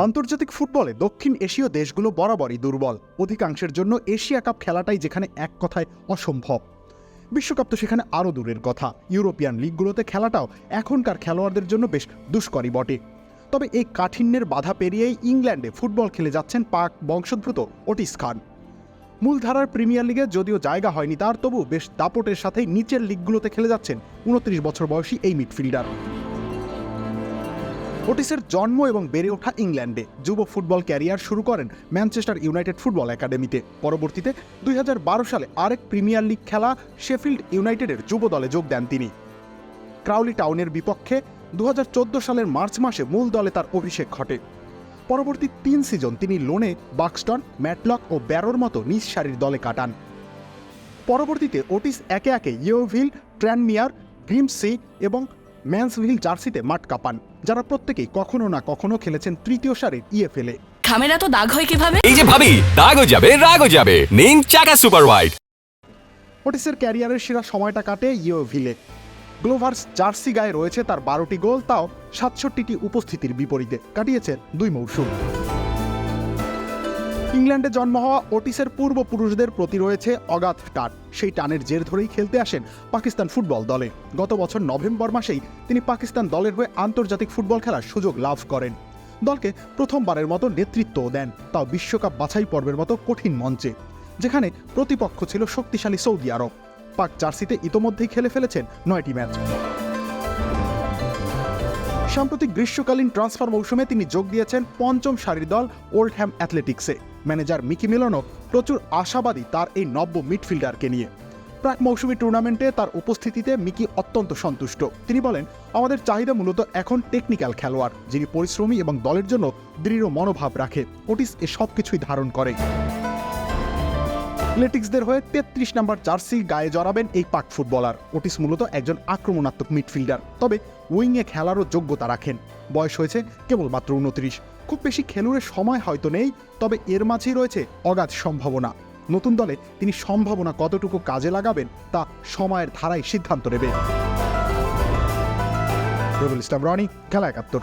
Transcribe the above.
আন্তর্জাতিক ফুটবলে দক্ষিণ এশীয় দেশগুলো বরাবরই দুর্বল। অধিকাংশের জন্য এশিয়া কাপ খেলাটাই যেখানে এক কথায় অসম্ভব। বিশ্বকাপ তো সেখানে আরও দূরের কথা। ইউরোপিয়ান লিগগুলোতে খেলাটাও এখনকার খেলোয়াড়দের জন্য বেশ দুষ্করই বটে। তবে এই কাঠিন্যের বাধা পেরিয়েই ইংল্যান্ডে ফুটবল খেলে যাচ্ছেন পাক বংশোদ্ভূত ওটিস খান। মূলধারার প্রিমিয়ার লিগে যদিও জায়গা হয়নি তার তবু বেশ দাপটের সাথেই নিচের লিগগুলোতে খেলে যাচ্ছেন উনত্রিশ বছর বয়সী এই মিডফিল্ডার। ওটিসের জন্ম এবং বেড়ে ওঠা ইংল্যান্ডে যুব ফুটবল ক্যারিয়ার শুরু করেন ম্যানচেস্টার ইউনাইটেড ফুটবল একাডেমিতে। পরবর্তীতে দুই হাজার বারো সালে আরেক প্রিমিয়ার লিগ খেলা শেফিল্ড ইউনাইটেডের যুব দলে যোগ দেন তিনি। ক্রাউলি টাউনের বিপক্ষে দু হাজার চোদ্দ সালের মার্চ মাসে মূল দলে তার অভিষেক ঘটে। পরবর্তী তিন সিজন তিনি লোনে বাক্সটন ম্যাটলক ও ব্যারোর মতো নিজ সারির দলে কাটান। পরবর্তীতে ওটিস একে একে ইয়োভিল ট্র্যানমিয়ার, গ্রিমসি এবং ম্যান্সভিল জার্সিতে মাঠ কাপান যারা প্রত্যেকেই কখনো না কখনো খেলেছেন তৃতীয় সারির ইএফএলে খামের তো দাগ হয় কীভাবে? এই যে ভাবি দাগও যাবে রাগও যাবে। নিন চাকা সুপার হোয়াইট ওটিসের ক্যারিয়ারের সেরা সময়টা কাটে ইয়োভিলে গ্লোভার্স জার্সি গায়ে রয়েছে তার বারোটি গোল তাও সাতষট্টিটি উপস্থিতির বিপরীতে কাটিয়েছেন দুই মৌসুম। ইংল্যান্ডে জন্ম হওয়া ওটিসের পূর্বপুরুষদের প্রতি রয়েছে অগাধ টান। সেই টানের জের ধরেই খেলতে আসেন পাকিস্তান ফুটবল দলে। গত বছর নভেম্বর মাসেই তিনি পাকিস্তান দলের হয়ে আন্তর্জাতিক ফুটবল খেলার সুযোগ লাভ করেন। দলকে প্রথমবারের মতো নেতৃত্বও দেন, তাও বিশ্বকাপ বাছাই পর্বের মতো কঠিন মঞ্চে, যেখানে প্রতিপক্ষ ছিল শক্তিশালী সৌদি আরব। পাক জার্সিতে ইতোমধ্যেই খেলে ফেলেছেন নয়টি ম্যাচ। সাম্প্রতিক গ্রীষ্মকালীন ট্রান্সফার মৌসুমে তিনি যোগ দিয়েছেন পঞ্চম সারির দল ওল্ড হ্যাম অ্যাথলেটিক্সে। ম্যানেজার মিকি মিলনও প্রচুর আশাবাদী তার এই নব্য মিডফিল্ডারকে নিয়ে। প্রাক মৌসুমী টুর্নামেন্টে তার উপস্থিতিতে মিকি অত্যন্ত সন্তুষ্ট। তিনি বলেন, আমাদের চাহিদা মূলত এখন টেকনিক্যাল খেলোয়াড়, যিনি পরিশ্রমী এবং দলের জন্য দৃঢ় মনোভাব রাখে। ওটিস এ সব কিছুই ধারণ করে। অ্যাথলেটিক্সদের হয়ে তেত্রিশ নম্বর জার্সি গায়ে জড়াবেন এই পাক ফুটবলার। ওটিস মূলত একজন আক্রমণাত্মক মিডফিল্ডার। তবে উইংয়ে খেলারও যোগ্যতা রাখেন। বয়স হয়েছে কেবলমাত্র উনত্রিশ খুব বেশি খেলুড়ে সময় হয়তো নেই, তবে এর মাঝেই রয়েছে অগাধ সম্ভাবনা। নতুন দলে তিনি সম্ভাবনা কতটুকু কাজে লাগাবেন তা সময়ের ধারায় সিদ্ধান্ত নেবে। রবিউল ইসলাম রনি, খেলা একাত্তর।